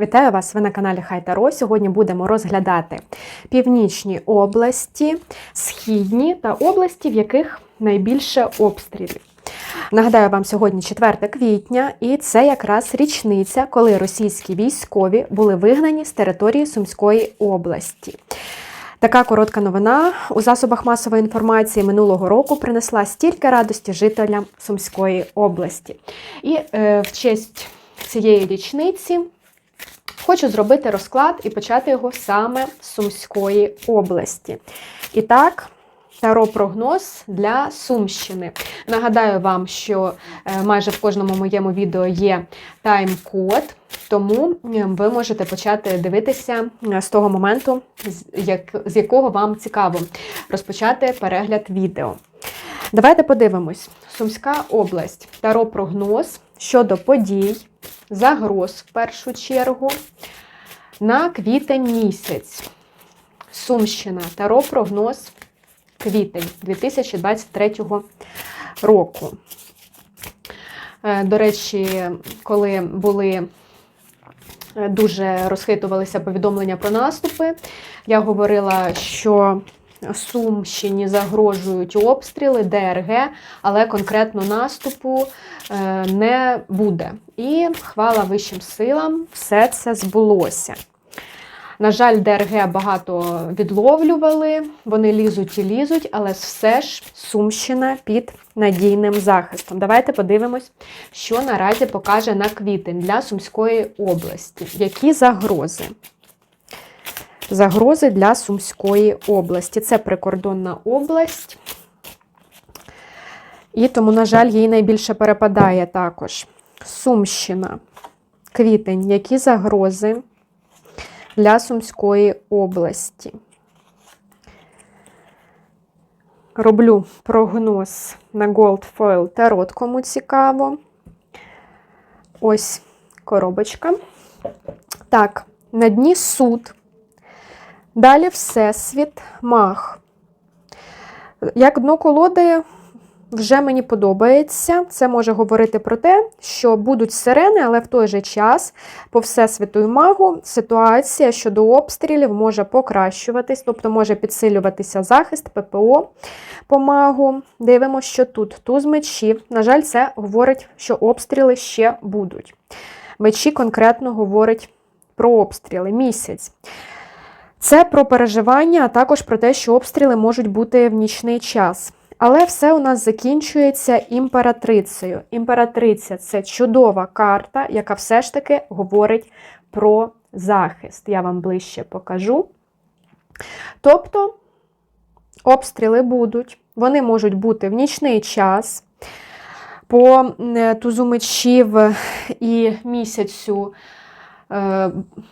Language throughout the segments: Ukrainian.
Вітаю вас! Ви на каналі Хай Таро. Сьогодні будемо розглядати північні області, східні та області, в яких найбільше обстрілів. Нагадаю вам, сьогодні 4 квітня, і це якраз річниця, коли російські військові були вигнані з території Сумської області. Така коротка новина у засобах масової інформації минулого року принесла стільки радості жителям Сумської області. І е, в честь цієї річниці хочу зробити розклад і почати його саме з Сумської області. І так. Таро-прогноз для Сумщини. Нагадаю вам, що е, майже в кожному моєму відео є тайм-код, тому ви можете почати дивитися з того моменту, з якого вам цікаво розпочати перегляд відео. Давайте подивимось. Сумська область. Таро-прогноз щодо подій, загроз в першу чергу на квітень місяць. Сумщина. Таро-прогноз квітень 2023 року. Е, До речі, коли були е, дуже розхитувалися повідомлення про наступи, я говорила, що Сумщині загрожують обстріли, ДРГ, але конкретно наступу е, не буде. І хвала вищим силам, все це збулося. На жаль, ДРГ багато відловлювали, вони лізуть і лізуть, але все ж Сумщина під надійним захистом. Давайте подивимось, що наразі покаже на квітень для Сумської області. Які загрози? Загрози для Сумської області. Це прикордонна область. І тому, на жаль, їй найбільше перепадає також. Сумщина. Квітень. Які загрози? для Сумської області. Роблю прогноз на Gold Foil Tarot, кому цікаво. Ось коробочка. Так, на дні суд. Далі Всесвіт, мах. Як дно колоди вже мені подобається. Це може говорити про те, що будуть сирени, але в той же час, по всесвіту і магу, ситуація щодо обстрілів може покращуватись, тобто може підсилюватися захист ППО по магу. Дивимося, що тут туз мечів. На жаль, це говорить, що обстріли ще будуть. Мечі конкретно говорять про обстріли місяць. Це про переживання, а також про те, що обстріли можуть бути в нічний час. Але все у нас закінчується імператрицею. Імператриця це чудова карта, яка все ж таки говорить про захист. Я вам ближче покажу. Тобто, обстріли будуть, вони можуть бути в нічний час. По тузу мечів і місяцю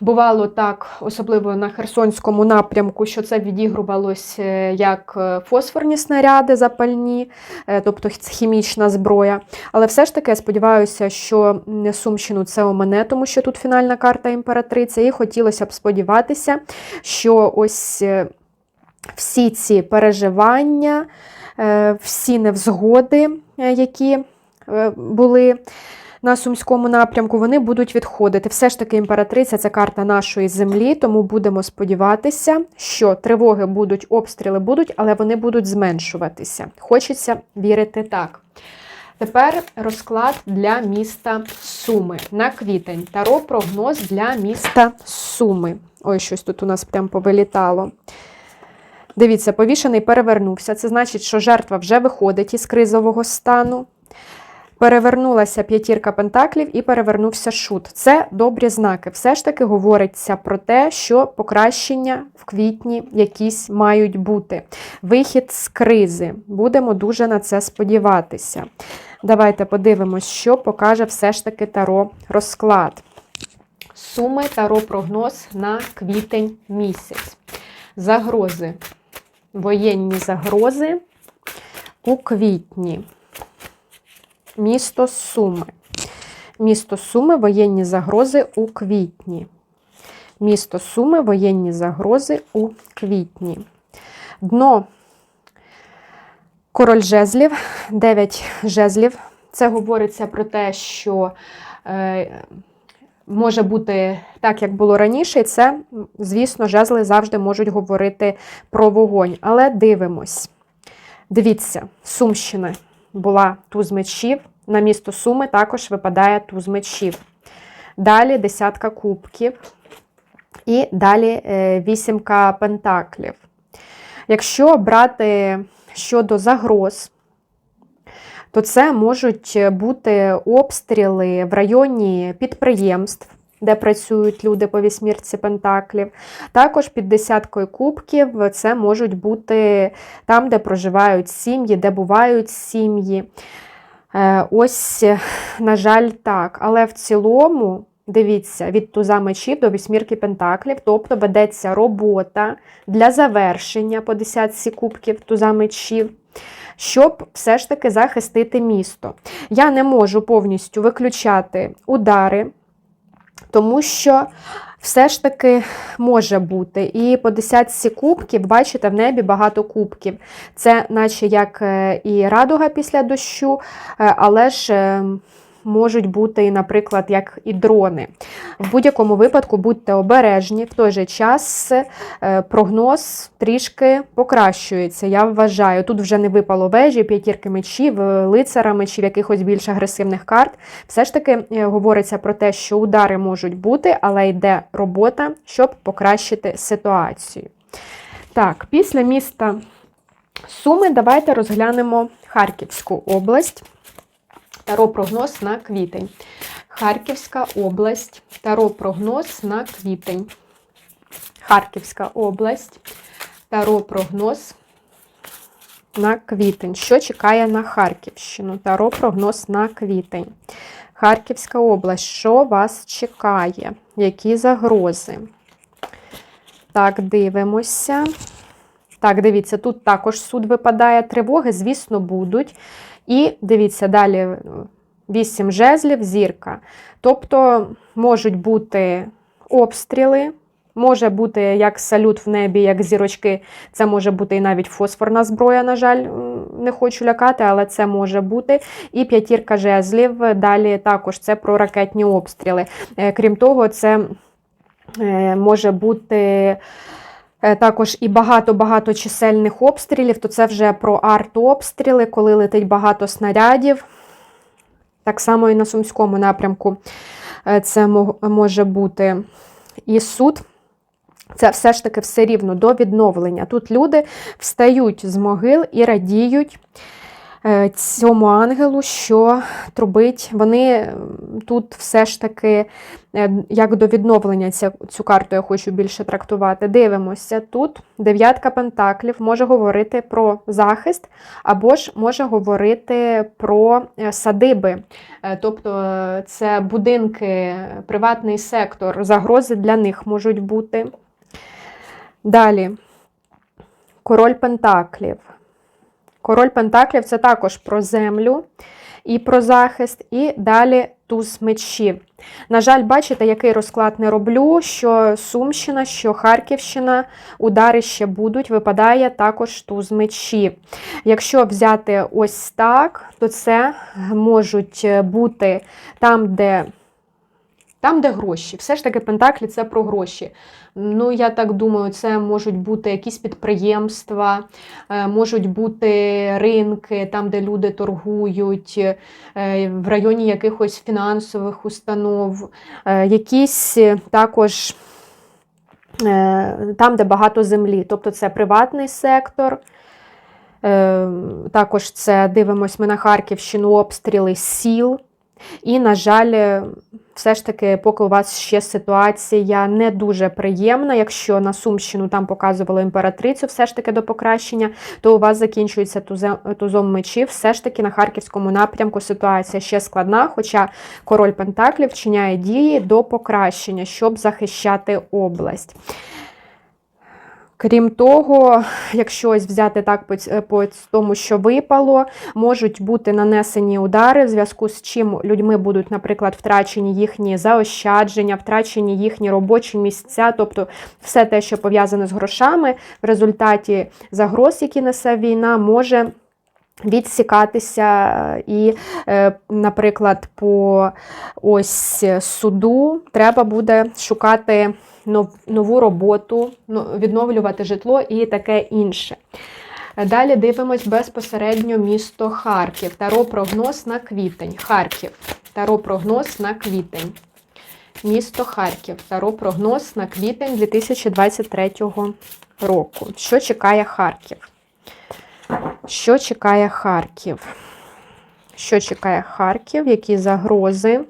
Бувало так, особливо на Херсонському напрямку, що це відігрувалось е, як е, фосфорні снаряди запальні, е, тобто хімічна зброя. Але все ж таки я сподіваюся, що м, Сумщину це у мене, тому що тут фінальна карта імператриця, і хотілося б сподіватися, що ось е, всі ці переживання, е, всі невзгоди, е, які е, були на сумському напрямку, вони будуть відходити. Все ж таки, імператриця це карта нашої землі, тому будемо сподіватися, що тривоги будуть, обстріли будуть, але вони будуть зменшуватися. Хочеться вірити так. Тепер розклад для міста Суми на квітень. Таро прогноз для міста Суми. Ой, щось тут у нас прям повилітало. Дивіться, повішений перевернувся. Це значить, що жертва вже виходить із кризового стану. Перевернулася п'ятірка пентаклів і перевернувся шут. Це добрі знаки. Все ж таки говориться про те, що покращення в квітні якісь мають бути. Вихід з кризи. Будемо дуже на це сподіватися. Давайте подивимось, що покаже все ж таки таро розклад. Суми таро прогноз на квітень місяць. Загрози. Воєнні загрози у квітні. Місто Суми. Місто Суми воєнні загрози у квітні. Місто Суми воєнні загрози у квітні. Дно король жезлів, 9 жезлів. Це говориться про те, що е, може бути так, як було раніше, і це, звісно, жезли завжди можуть говорити про вогонь. Але дивимось. Дивіться, Сумщина була туз мечів. На місто Суми також випадає туз мечів. Далі десятка кубків. І далі е, вісімка пентаклів. Якщо брати щодо загроз, то це можуть бути обстріли в районі підприємств, де працюють люди по вісьмірці пентаклів. Також під десяткою кубків це можуть бути там, де проживають сім'ї, де бувають сім'ї. Е, ось, на жаль, так. Але в цілому. Дивіться, від туза мечів до вісьмірки пентаклів, тобто ведеться робота для завершення по десятці кубків туза мечів, щоб все ж таки захистити місто. Я не можу повністю виключати удари, тому що все ж таки може бути. І по десятці кубків, бачите, в небі багато кубків. Це, наче як е, і радуга після дощу, е, але ж. Можуть бути, наприклад, як і дрони. В будь-якому випадку будьте обережні, в той же час е, прогноз трішки покращується. Я вважаю, тут вже не випало вежі, п'ятірки мечів, е, лицара мечів, якихось більш агресивних карт. Все ж таки е, говориться про те, що удари можуть бути, але йде робота, щоб покращити ситуацію. Так, після міста Суми давайте розглянемо Харківську область. Таро прогноз на квітень. Харківська область. Таро прогноз на квітень. Харківська область. Таро прогноз на квітень. Що чекає на Харківщину? Таро прогноз на квітень. Харківська область. Що вас чекає? Які загрози? Так, дивимося. Так, дивіться, тут також суд випадає. Тривоги, звісно, будуть. І дивіться, далі вісім жезлів, зірка. Тобто можуть бути обстріли, може бути як салют в небі, як зірочки, це може бути і навіть фосфорна зброя, на жаль, не хочу лякати, але це може бути. І п'ятірка жезлів. Далі також це про ракетні обстріли. Е, крім того, це е, може бути. Е, також і багато-багато чисельних обстрілів, то це вже про арт-обстріли, коли летить багато снарядів. Так само і на Сумському напрямку е, це може бути і суд. Це все ж таки все рівно до відновлення. Тут люди встають з могил і радіють. Е, цьому ангелу, що трубить, вони тут все ж таки, е, як до відновлення цю карту я хочу більше трактувати. Дивимося, тут дев'ятка пентаклів може говорити про захист, або ж може говорити про е, садиби. Тобто це будинки, приватний сектор, загрози для них можуть бути. Далі, король пентаклів. Король Пентаклів це також про землю і про захист, і далі туз мечів. На жаль, бачите, який розклад не роблю, що Сумщина, що Харківщина, удари ще будуть, випадає також туз мечів. Якщо взяти ось так, то це можуть бути там, де там, де гроші. Все ж таки, Пентаклі це про гроші. Ну, я так думаю, це можуть бути якісь підприємства, е, можуть бути ринки, там, де люди торгують, е, в районі якихось фінансових установ, е, якісь також там, де багато землі. Тобто це приватний сектор. Також це дивимось ми на Харківщину обстріли сіл. І, на жаль, все ж таки, поки у вас ще ситуація не дуже приємна, якщо на Сумщину там показували імператрицю, все ж таки до покращення, то у вас закінчується тузом мечів. Все ж таки на харківському напрямку ситуація ще складна, хоча король Пентаклів вчиняє дії до покращення, щоб захищати область. Крім того, якщо ось взяти так по, тому, що випало, можуть бути нанесені удари, в зв'язку з чим людьми будуть, наприклад, втрачені їхні заощадження, втрачені їхні робочі місця, тобто все те, що пов'язане з грошами, в результаті загроз, які несе війна, може відсікатися і, е, наприклад, по ось суду треба буде шукати нову роботу, ну, відновлювати житло і таке інше. Далі дивимось безпосередньо місто Харків. Таро прогноз на квітень. Харків. Таро прогноз на квітень. Місто Харків. Таро прогноз на квітень 2023 року. Що чекає Харків? Що чекає Харків? Що чекає Харків? Які загрози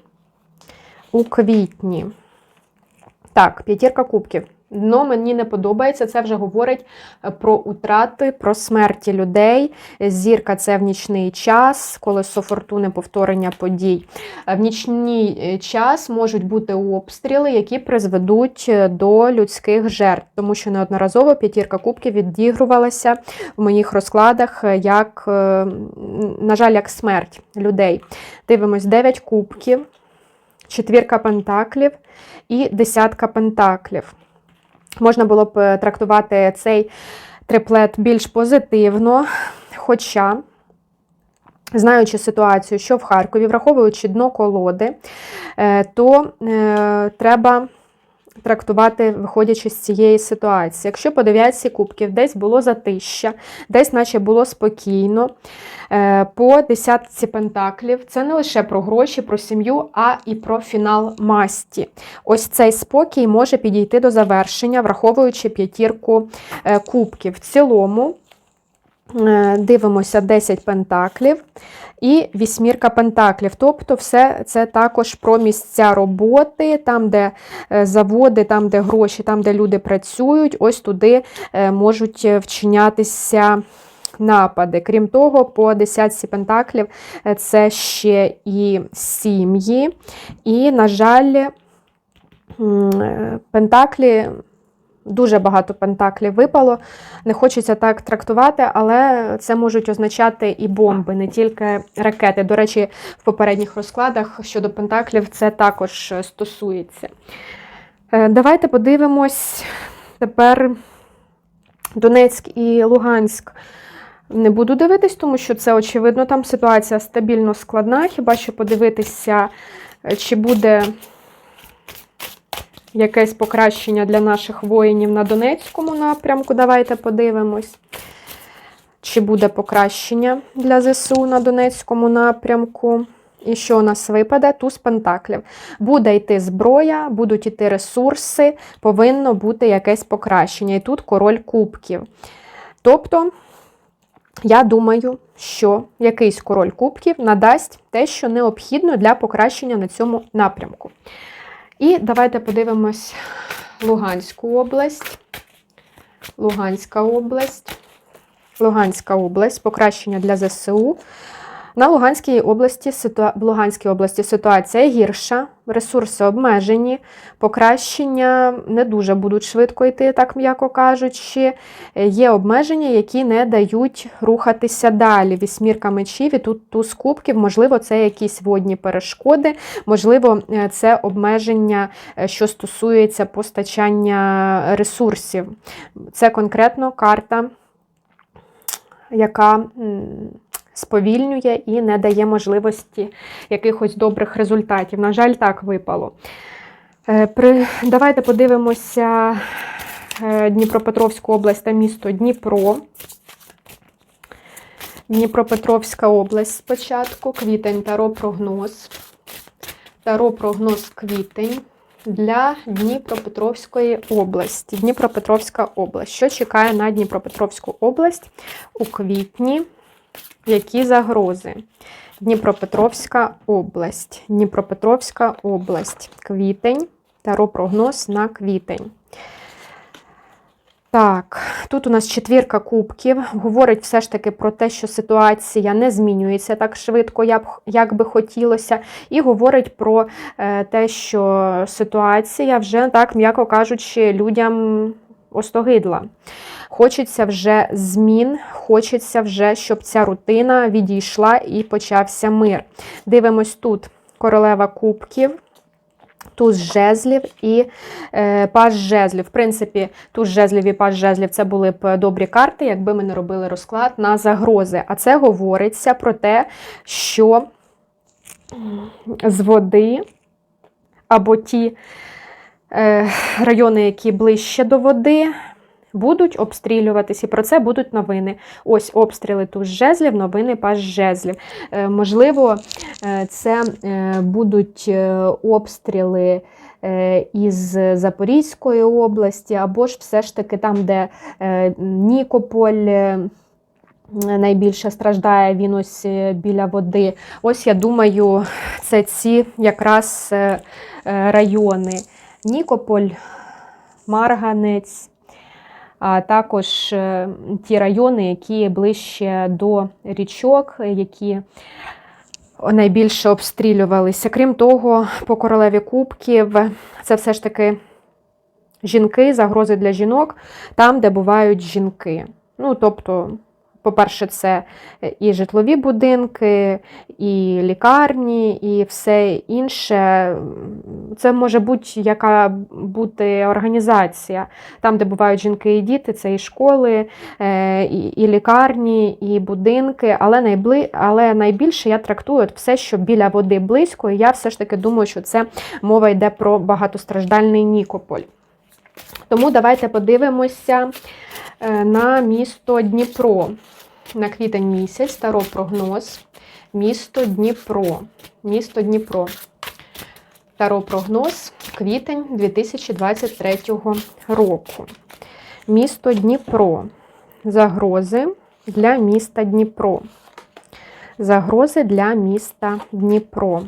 у квітні? Так, п'ятірка кубків. Дно мені не подобається. Це вже говорить е, про утрати, про смерті людей. Зірка це в нічний час, колесо фортуни повторення подій. Е, в нічний е, час можуть бути обстріли, які призведуть до людських жертв, тому що неодноразово п'ятірка кубків відігрувалася в моїх розкладах, як, на жаль, як смерть людей. Дивимось 9 кубків, четвірка пентаклів і десятка пентаклів. Можна було б е, трактувати цей триплет більш позитивно. Хоча, знаючи ситуацію, що в Харкові, враховуючи дно колоди, е, то е, треба трактувати, виходячи з цієї ситуації. Якщо по дев'ятці кубків десь було затища, десь, наче було спокійно, е, по десятці пентаклів це не лише про гроші, про сім'ю, а і про фінал масті. Ось цей спокій може підійти до завершення, враховуючи п'ятірку е, кубків. В цілому. Е, дивимося 10 пентаклів і вісьмірка пентаклів. Тобто, все це також про місця роботи, там, де е, заводи, там, де гроші, там, де люди працюють, ось туди е, можуть вчинятися. Напади. Крім того, по десятці пентаклів це ще і сім'ї. І, на жаль, пентаклі Дуже багато пентаклів випало. Не хочеться так трактувати, але це можуть означати і бомби, не тільки ракети. До речі, в попередніх розкладах щодо пентаклів це також стосується. Е, давайте подивимось тепер Донецьк і Луганськ. Не буду дивитись, тому що це, очевидно, там ситуація стабільно складна. Хіба що подивитися, е, чи буде якесь покращення для наших воїнів на Донецькому напрямку. Давайте подивимось. Чи буде покращення для ЗСУ на Донецькому напрямку? І що у нас випаде? Туз пентаклів. Буде йти зброя, будуть йти ресурси, повинно бути якесь покращення. І тут король кубків. Тобто, я думаю, що якийсь король кубків надасть те, що необхідно для покращення на цьому напрямку. І давайте подивимось Луганську область. Луганська область. Луганська область, покращення для ЗСУ. На Луганській області в Луганській області ситуація гірша, ресурси обмежені, покращення не дуже будуть швидко йти, так м'яко кажучи. Є обмеження, які не дають рухатися далі. Вісьмірка мечів і тут туз кубків, можливо, це якісь водні перешкоди, можливо, е, це обмеження, е, що стосується постачання ресурсів. Це конкретно карта, яка сповільнює і не дає можливості якихось добрих результатів. На жаль, так випало. Е, давайте подивимося е, Дніпропетровську область та місто Дніпро. Дніпропетровська область спочатку, квітень, таро прогноз. Таро прогноз квітень для Дніпропетровської області. Дніпропетровська область. Що чекає на Дніпропетровську область у квітні? Які загрози? Дніпропетровська область. Дніпропетровська область. Квітень. Таро прогноз на квітень. Так, тут у нас четвірка кубків. Говорить все ж таки про те, що ситуація не змінюється так швидко, як би хотілося. І говорить про е, те, що ситуація вже, так, м'яко кажучи, людям остогидла. Хочеться вже змін, хочеться вже, щоб ця рутина відійшла і почався мир. Дивимось тут королева кубків. туз жезлів і е, паж жезлів. В принципі, туз жезлів і паж жезлів це були б добрі карти, якби ми не робили розклад на загрози. А це говориться про те, що з води або ті е, райони, які ближче до води, будуть обстрілюватись, і про це будуть новини. Ось обстріли туз жезлів, новини паж жезлів. Е, можливо, е, це е, будуть обстріли із Запорізької області, або ж все ж таки там, де Нікополь. Найбільше страждає він ось біля води. Ось я думаю, це ці якраз райони. Нікополь, Марганець, а також е, ті райони, які ближче до річок, які найбільше обстрілювалися. Крім того, по королеві Кубків це все ж таки жінки, загрози для жінок, там, де бувають жінки. Ну, тобто, по-перше, це і житлові будинки, і лікарні, і все інше. Це може будь-яка бути організація. Там, де бувають жінки і діти, це і школи, е, і, і лікарні, і будинки. Але найбли... але найбільше я трактую от все, що біля води близько. І я все ж таки думаю, що це мова йде про багатостраждальний Нікополь. Тому давайте подивимося е, на місто Дніпро. На квітень місяць, таро прогноз. Місто Дніпро. Місто Дніпро. Таро прогноз квітень 2023 року. Місто Дніпро. Загрози для міста Дніпро. Загрози для міста Дніпро.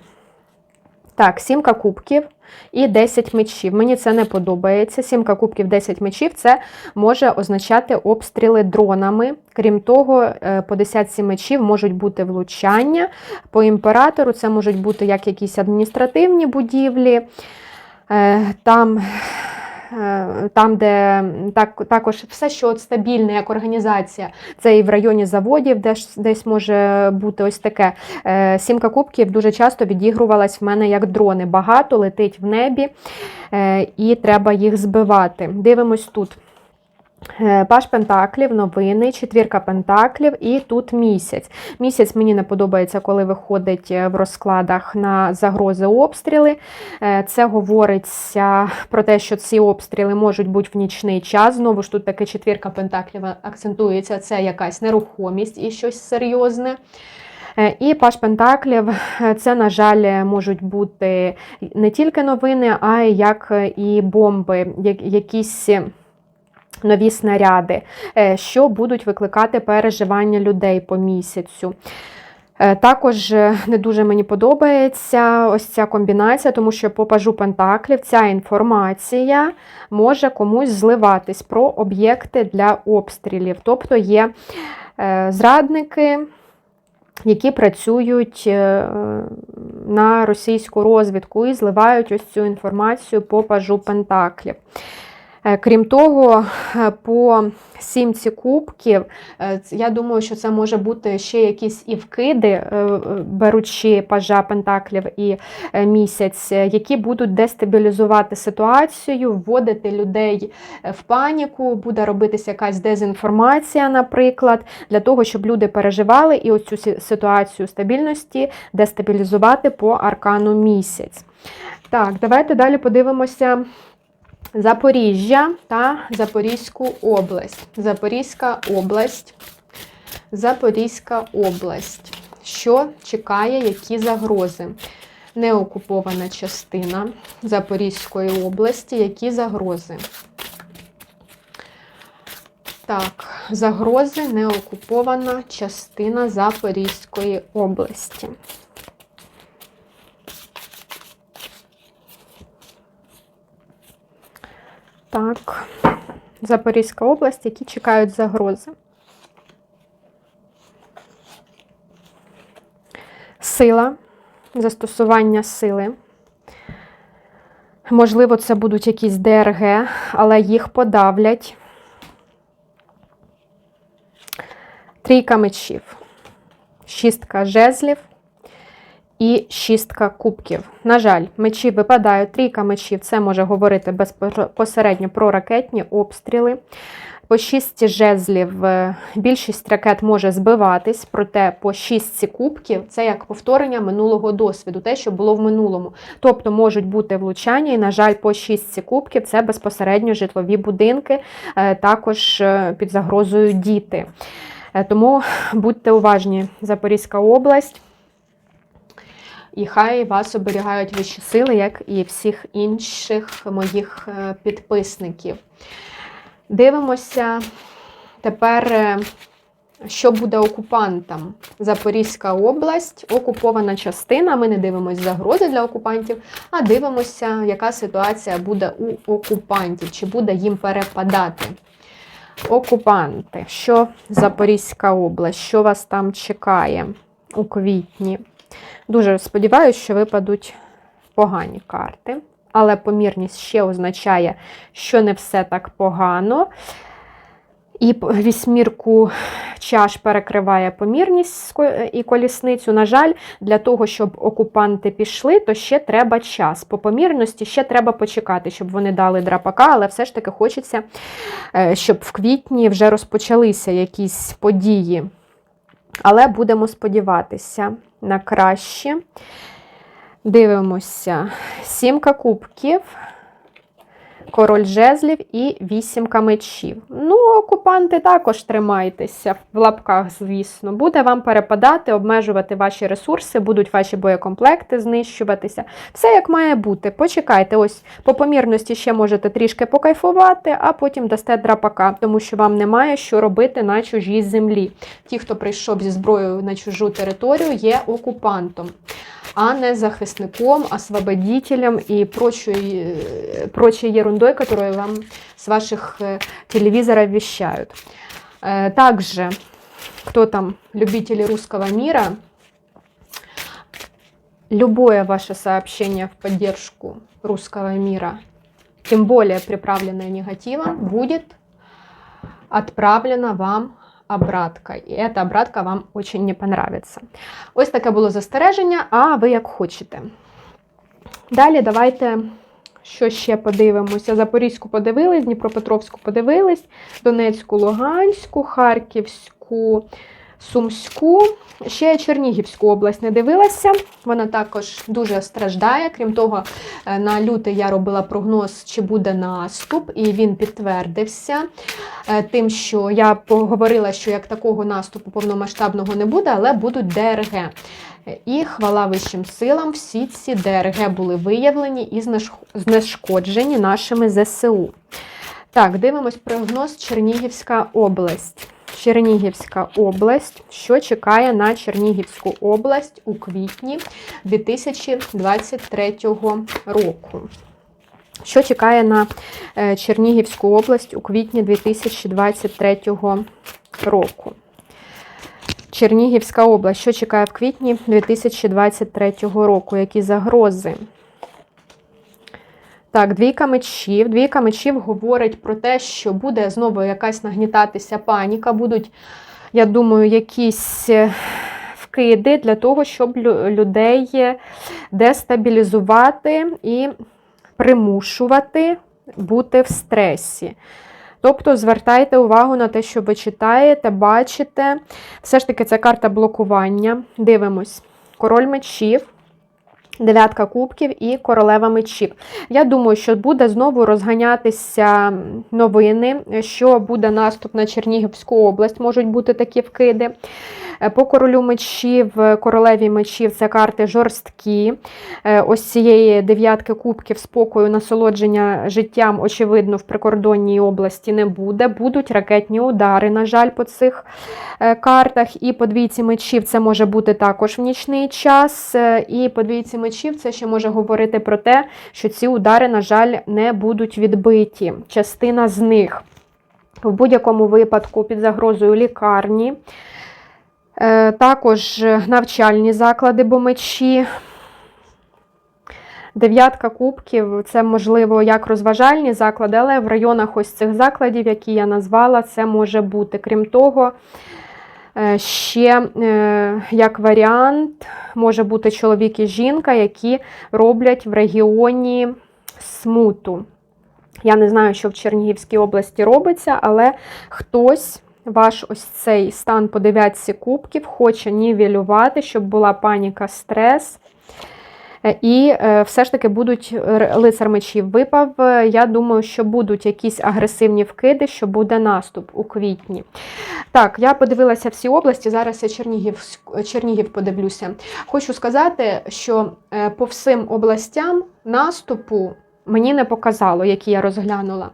Так, сімка кубків і 10 мечів. Мені це не подобається. Сімка кубків, 10 мечів це може означати обстріли дронами. Крім того, е, по десятці мечів можуть бути влучання. По імператору це можуть бути як якісь адміністративні будівлі. Е, Там там, де так, також все, що от стабільне, як організація, це і в районі заводів, де десь може бути ось таке. Е, Сімка кубків дуже часто відігрувалась в мене як дрони. Багато летить в небі, е, і треба їх збивати. Дивимось тут. Е, Паш Пентаклів, новини, четвірка Пентаклів і тут місяць. Місяць мені не подобається, коли виходить е, в розкладах на загрози обстріли. Е, Це говориться про те, що ці обстріли можуть бути в нічний час. Знову ж тут таки четвірка Пентаклів акцентується, це якась нерухомість і щось серйозне. І Паш Пентаклів це, на жаль, можуть бути не тільки новини, а як і бомби, якісь нові снаряди, е, що будуть викликати переживання людей по місяцю. Е, Також е, не дуже мені подобається ось ця комбінація, тому що по пажу Пентаклів ця інформація може комусь зливатись про об'єкти для обстрілів. Тобто є зрадники, які працюють на російську розвідку і зливають ось цю інформацію по пажу Пентаклів. Е, Крім того, е, по сімці кубків, е, я думаю, що це може бути ще якісь і вкиди, беручи пажа Пентаклів і місяць, які будуть дестабілізувати ситуацію, вводити людей в паніку, буде робитися якась дезінформація, наприклад, для того, щоб люди переживали і оцю ситуацію стабільності дестабілізувати по аркану місяць. Так, давайте далі подивимося Запоріжжя та Запорізьку область. Запорізька область. Запорізька область. Що чекає, які загрози? Неокупована частина Запорізької області. Які загрози? Так, загрози неокупована частина Запорізької області. Так, Запорізька область, які чекають загрози. Сила, застосування сили. Можливо, це будуть якісь ДРГ, але їх подавлять. Трійка мечів, шістка жезлів і шістка кубків. На жаль, мечі випадають. Трійка мечів це може говорити безпосередньо про ракетні обстріли. По шісті жезлів е, більшість ракет може збиватись, проте по шістці кубків це як повторення минулого досвіду, те, що було в минулому. Тобто можуть бути влучання, і, на жаль, по шістці кубків це безпосередньо житлові будинки, е, також е, під загрозою діти. Тому будьте уважні, Запорізька область. І хай вас оберігають вищі сили, як і всіх інших моїх підписників. Дивимося тепер, е, що буде окупантам. Запорізька область, окупована частина. Ми не дивимося загрози для окупантів, а дивимося, яка ситуація буде у окупантів, чи буде їм перепадати. Окупанти, що Запорізька область, що вас там чекає у квітні? Дуже сподіваюся, що випадуть погані карти але помірність ще означає, що не все так погано. І вісьмірку чаш перекриває помірність і колісницю. На жаль, для того, щоб окупанти пішли, то ще треба час. По помірності ще треба почекати, щоб вони дали драпака, але все ж таки хочеться, е, щоб в квітні вже розпочалися якісь події. Але будемо сподіватися на краще. Дивимося. Сімка кубків, король жезлів і вісімка мечів. Ну, окупанти також тримайтеся в лапках, звісно. Буде вам перепадати, обмежувати ваші ресурси, будуть ваші боєкомплекти знищуватися. Все як має бути. Почекайте, ось по помірності ще можете трішки покайфувати, а потім дасте драпака, тому що вам немає що робити на чужій землі. Ті, хто прийшов зі зброєю на чужу територію, є окупантом а не захисником, освободителем и прочей, прочей ерундой, которую вам с ваших телевизоров вещают. Также, кто там, любители русского мира, любое ваше сообщение в поддержку русского мира, тем более приправленное негативом, будет отправлено вам обратка. І ця обратка вам дуже не понравиться. Ось таке було застереження, а ви як хочете. Далі давайте. Що ще подивимося? Запорізьку подивились, Дніпропетровську подивились, Донецьку, Луганську, Харківську, Сумську. Ще Чернігівську область не дивилася. Вона також дуже страждає. Крім того, е, на лютий я робила прогноз, чи буде наступ, і він підтвердився. Е, тим, що я поговорила, що як такого наступу повномасштабного не буде, але будуть ДРГ. І хвала вищим силам, всі ці ДРГ були виявлені і знешкоджені нашими ЗСУ. Так, дивимось прогноз Чернігівська область. Чернігівська область, що чекає на Чернігівську область у квітні 2023 року. Що чекає на е, Чернігівську область у квітні 2023 року? Чернігівська область, що чекає в квітні 2023 року? Які загрози? Так, двійка мечів. Двійка мечів говорить про те, що буде знову якась нагнітатися паніка, будуть, я думаю, якісь е, вкиди для того, щоб людей дестабілізувати і примушувати бути в стресі. Тобто звертайте увагу на те, що ви читаєте, бачите. Все ж таки, це карта блокування. Дивимось. Король мечів. Дев'ятка кубків і королева мечів. Я думаю, що буде знову розганятися новини, що буде наступ на Чернігівську область, можуть бути такі вкиди. Е, по королю мечів, королеві мечів це карти жорсткі. Е, ось цієї дев'ятки кубків спокою, насолодження життям, очевидно, в прикордонній області не буде. Будуть ракетні удари, на жаль, по цих е, картах. І по двійці мечів це може бути також в нічний час. І по двійці мечів це ще може говорити про те, що ці удари, на жаль, не будуть відбиті. Частина з них. В будь-якому випадку під загрозою лікарні. Е, також навчальні заклади, бо мечі. Дев'ятка кубків це, можливо, як розважальні заклади, але в районах ось цих закладів, які я назвала, це може бути. Крім того, Е, Ще, е, як варіант, може бути чоловік і жінка, які роблять в регіоні смуту. Я не знаю, що в Чернігівській області робиться, але хтось. Ваш ось цей стан по дев'ятці кубків хоче нівелювати, щоб була паніка, стрес. Е, І е, все ж таки будуть лицар мечів випав. Е, Я думаю, що будуть якісь агресивні вкиди, що буде наступ у квітні. Так, я подивилася всі області. Зараз я Чернігів, Чернігів подивлюся. Хочу сказати, що е, по всім областям наступу. Мені не показало, які я розглянула.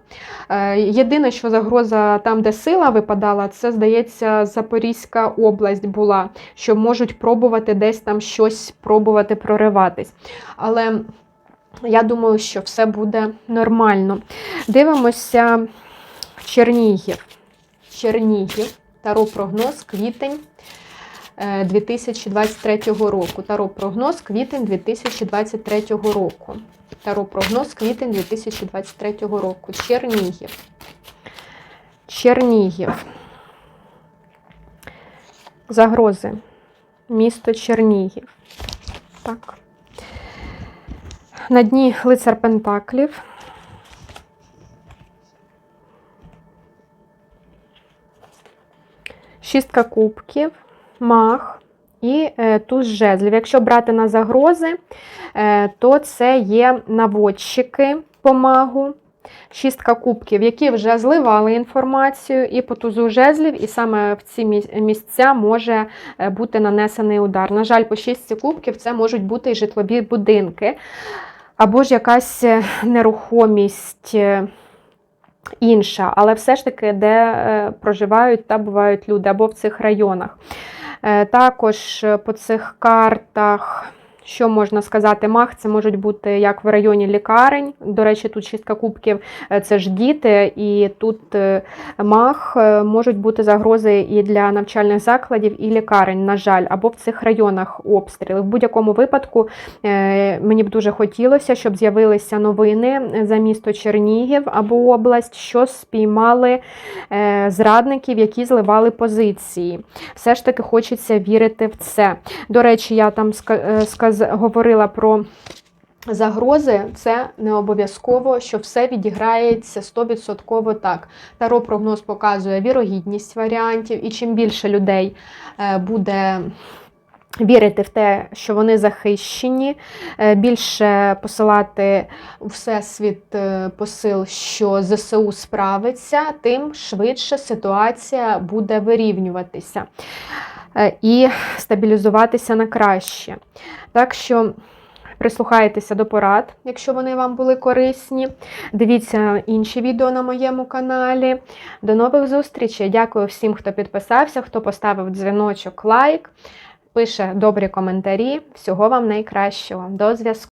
Е, Єдине, що загроза там, де сила випадала, це, здається, Запорізька область була, що можуть пробувати десь там щось пробувати прориватись. Але я думаю, що все буде нормально. Дивимося Чернігів. Чернігів. Таро прогноз квітень е, 2023 року. Таро прогноз квітень 2023 року. Таро прогноз квітень 2023 року. Чернігів. Чернігів. Загрози. Місто Чернігів. Так. На дні лицар Пентаклів. Шістка кубків, мах і е, туз жезлів. Якщо брати на загрози, е, то це є наводчики по магу. Шістка кубків, які вже зливали інформацію і по тузу жезлів, і саме в ці місця може е, бути нанесений удар. На жаль, по шістці кубків це можуть бути і житлові будинки, або ж якась нерухомість. Інша, але все ж таки, де проживають та бувають люди, або в цих районах. Е, Також е, по цих картах, що можна сказати, мах це можуть бути як в районі лікарень. До речі, тут шістка кубків е, це ж діти, і тут е, мах е, можуть бути загрози і для навчальних закладів, і лікарень, на жаль, або в цих районах обстріли. В будь-якому випадку мені б дуже хотілося, щоб з'явилися новини за місто Чернігів або область, що спіймали зрадників, які зливали позиції. Все ж таки хочеться вірити в це. До речі, я там ска- е, сказ... говорила про. Загрози це не обов'язково, що все відіграється 100% так. Таро прогноз показує вірогідність варіантів, і чим більше людей е, буде вірити в те, що вони захищені, е, більше посилати у всесвіт е, посил, що ЗСУ справиться, тим швидше ситуація буде вирівнюватися е, і стабілізуватися на краще. Так що. Прислухайтеся до порад, якщо вони вам були корисні. Дивіться інші відео на моєму каналі. До нових зустрічей. Дякую всім, хто підписався, хто поставив дзвіночок, лайк, пише добрі коментарі. Всього вам найкращого. До зв'язку.